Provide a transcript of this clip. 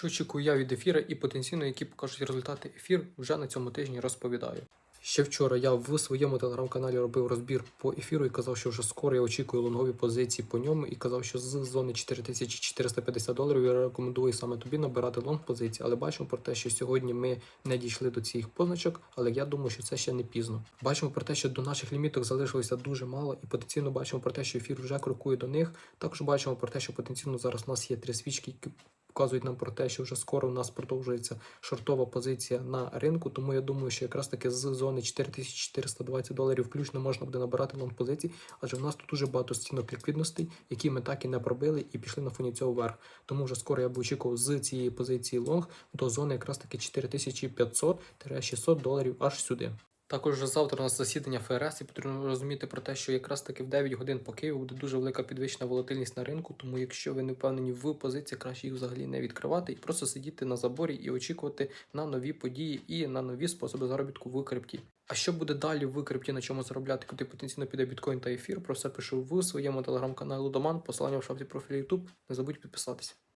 Що очікую я від ефіра і потенційно, які покажуть результати ефір, вже на цьому тижні розповідаю. Ще вчора я в своєму телеграм-каналі робив розбір по ефіру і казав, що вже скоро я очікую лонгові позиції по ньому, і казав, що з зони 4450 доларів я рекомендую саме тобі набирати лонг позиції. Але бачимо про те, що сьогодні ми не дійшли до цих позначок, але я думаю, що це ще не пізно. Бачимо про те, що до наших ліміток залишилося дуже мало, і потенційно бачимо про те, що ефір вже крокує до них. Також бачимо про те, що потенційно зараз у нас є три свічки, які вказують нам про те, що вже скоро у нас продовжується шортова позиція на ринку. Тому я думаю, що якраз таки з зони 4420 доларів включно можна буде набирати лонг позицій, адже в нас тут дуже багато стінок ліквідностей, які ми так і не пробили і пішли на фоні цього вверх. Тому вже скоро я б очікував з цієї позиції лонг до зони якраз таки 4500-600 доларів аж сюди. Також завтра у нас засідання ФРС, і потрібно розуміти про те, що якраз таки в 9 годин по Києву буде дуже велика підвищена волатильність на ринку. Тому, якщо ви не впевнені в позиції, краще їх взагалі не відкривати і просто сидіти на заборі і очікувати на нові події і на нові способи заробітку в крипті. А що буде далі в крипті, на чому заробляти, куди потенційно піде біткоін та ефір? Про все пишу в своєму телеграм-каналі Лудоман, посилання в шапці профілю YouTube. Не забудь підписатися.